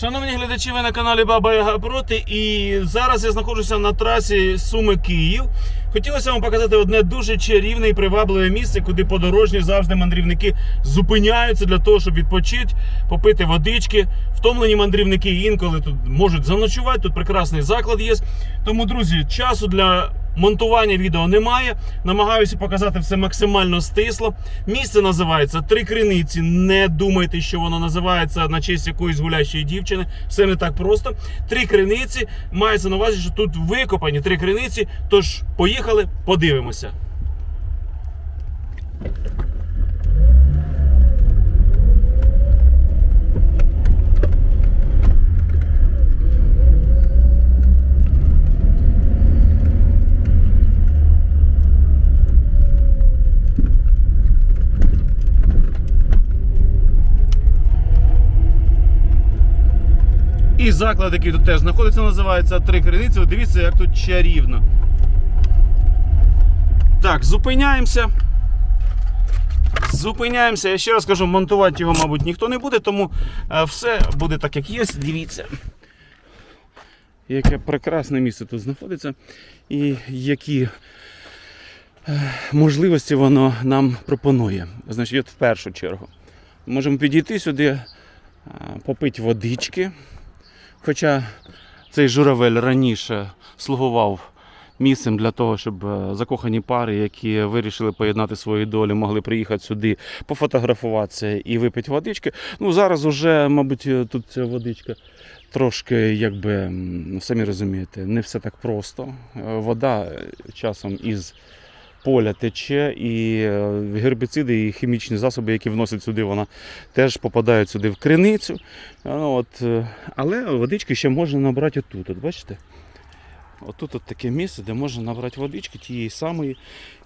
Шановні глядачі, ви на каналі Баба Яга Проти. І зараз я знаходжуся на трасі Суми Київ. Хотілося вам показати одне дуже чарівне і привабливе місце, куди подорожні завжди мандрівники зупиняються для того, щоб відпочити, попити водички. Втомлені мандрівники інколи тут можуть заночувати. Тут прекрасний заклад є. Тому, друзі, часу для монтування відео немає. Намагаюся показати все максимально стисло. Місце називається Три Криниці. Не думайте, що воно називається на честь якоїсь гулящої дівчини. Все не так просто. Три криниці. Мається на увазі, що тут викопані три криниці. Тож поїхали, подивимося. Заклад, який тут теж знаходиться, називається Три Криниці. Дивіться, як тут чарівно. Так, зупиняємося. Зупиняємося. Я ще раз кажу, монтувати його, мабуть, ніхто не буде, тому е, все буде так, як є. Дивіться. Яке прекрасне місце тут знаходиться. І які е, можливості воно нам пропонує. Значить, в першу чергу. Можемо підійти сюди, е, попити водички. Хоча цей журавель раніше слугував місцем для того, щоб е, закохані пари, які вирішили поєднати свої долі, могли приїхати сюди, пофотографуватися і випити водички. Ну зараз уже, мабуть, е, тут ця водичка трошки, якби самі розумієте, не все так просто. Е, Вода часом із поля тече, і е, гербіциди і хімічні засоби, які вносять сюди, вона теж попадають сюди в криницю. Ну, От, е, але водички ще можна набрати отут. От бачите? Отут от таке місце, де можна набрати водички тієї самої.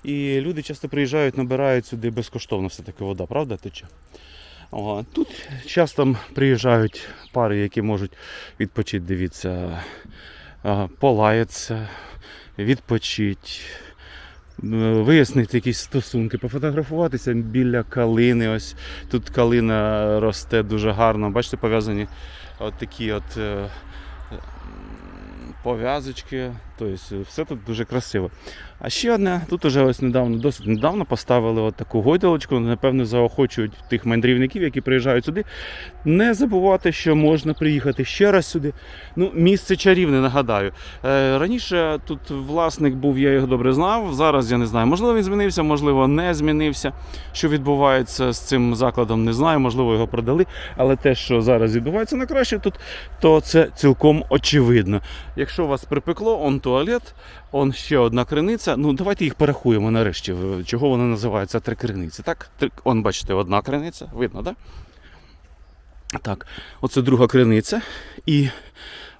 І люди часто приїжджають, набирають сюди безкоштовно все-таки вода, правда тече? О, тут часто приїжджають пари, які можуть відпочити, дивіться, а, полаятися, відпочити, е, вияснити якісь стосунки, пофотографуватися біля калини. Ось тут калина росте дуже гарно. Бачите, пов'язані от такі от. е, Пов'язочки, тобто все тут дуже красиво. А ще одне, тут уже ось недавно, досить недавно поставили от таку гойдалочку, напевно, заохочують тих мандрівників, які приїжджають сюди. Не забувати, що можна приїхати ще раз сюди. Ну, місце чарівне, нагадаю. Е, раніше тут власник був, я його добре знав. Зараз я не знаю. Можливо, він змінився, можливо, не змінився. Що відбувається з цим закладом, не знаю. Можливо, його продали. Але те, що зараз відбувається на краще тут, то це цілком очевидно. Якщо вас припекло, он туалет, он ще одна криниця. Ну, давайте їх порахуємо нарешті. Чого вона називається три криниці? Так, он, бачите, одна криниця, видно, так? Так, оце друга криниця. І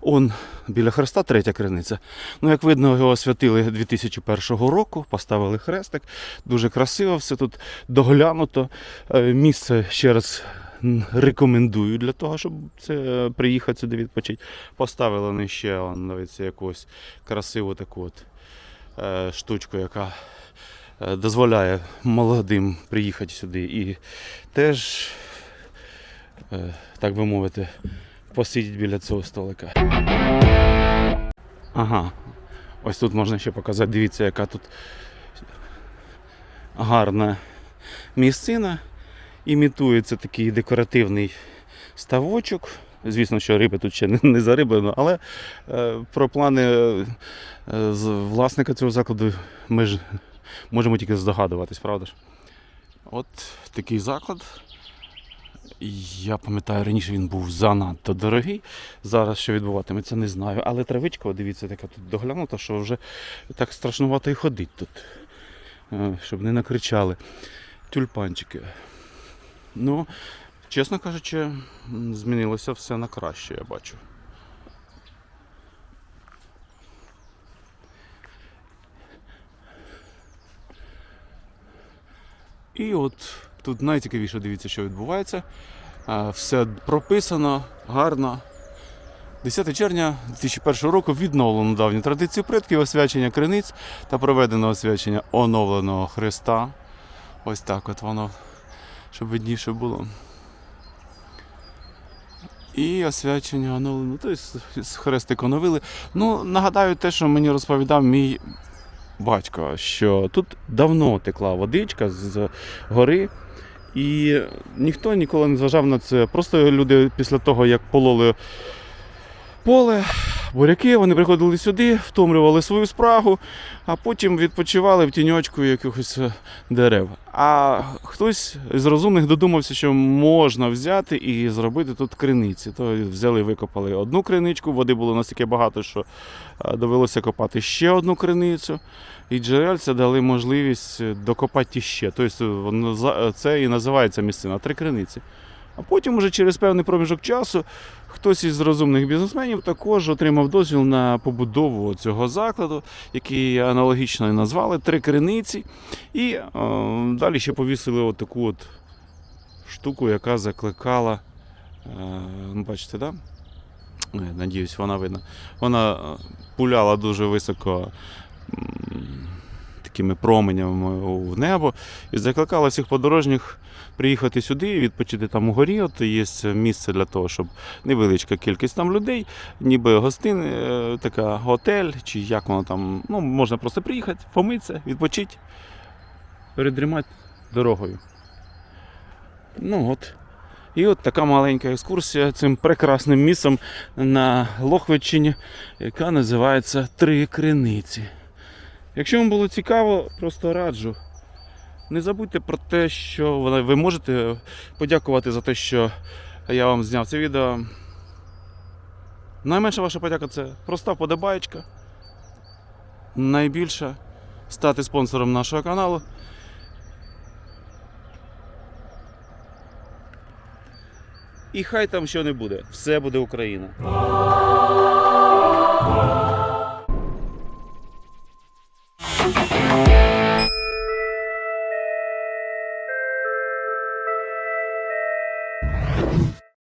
он біля хреста третя криниця. Ну, як видно, його освятили 2001 року, поставили хрестик. Дуже красиво, все тут доглянуто. Е, Місце ще раз рекомендую для того, щоб це, е, приїхати сюди відпочити. Поставили вони ще он, якусь красиву таку от, е, штучку, яка е, дозволяє молодим приїхати сюди. І теж, е, так би мовити, посидіти біля цього столика. Ага. Ось тут можна ще показати, дивіться, яка тут гарна місцина. Імітується такий декоративний ставочок. Звісно, що риби тут ще не, зариблено, але е, про плани е, власника цього закладу ми ж можемо тільки здогадуватись, правда ж? От такий заклад. Я пам'ятаю, раніше він був занадто дорогий. Зараз що відбуватиметься, не знаю. Але травичка, дивіться, така тут доглянута, що вже так страшнувато і ходить тут. Е, Щоб не накричали. Тюльпанчики. Ну, чесно кажучи, змінилося все на краще, я бачу. І от тут найцікавіше дивіться, що відбувається. Все прописано, гарно. 10 червня 2001 року відновлено давню традицію предків освячення криниць та проведено освячення оновленого Христа. Ось так от воно, щоб видніше було. І освячення оновлено. Тобто хрестик оновили. Ну, нагадаю те, що мені розповідав мій батько, що тут давно текла водичка з гори. І ніхто ніколи не зважав на це. Просто люди після того, як пололи поле, буряки, вони приходили сюди, втомлювали свою спрагу, а потім відпочивали в тіньочку якихось е, дерев. А хтось з розумних додумався, що можна взяти і зробити тут криниці. То взяли, викопали одну криничку, води було настільки багато, що е, довелося копати ще одну криницю. І джерельця дали можливість е, докопати ще. Тобто це і називається місцина три криниці. А потім, уже через певний проміжок часу, хтось із розумних бізнесменів також отримав дозвіл на побудову цього закладу, який аналогічно назвали три криниці. І е, далі ще повісили от таку от штуку, яка закликала. Е, ну, бачите, да? Е, Надіюсь, вона видно. Вона пуляла дуже високо такими променями в небо і закликала всіх подорожніх приїхати сюди і відпочити там у горі. От є місце для того, щоб невеличка кількість там людей, ніби гостин, е, така готель, чи як воно там. Ну, можна просто приїхати, помитися, відпочити, передрімати дорогою. Ну от. І от така маленька екскурсія цим прекрасним місцем на Лохвичині, яка називається Три Криниці. Якщо вам було цікаво, просто раджу. Не забудьте про те, що ви можете подякувати за те, що я вам зняв це відео. Найменша ваша подяка це проста вподобаєчка. Найбільша стати спонсором нашого каналу. І хай там що не буде, все буде Україна.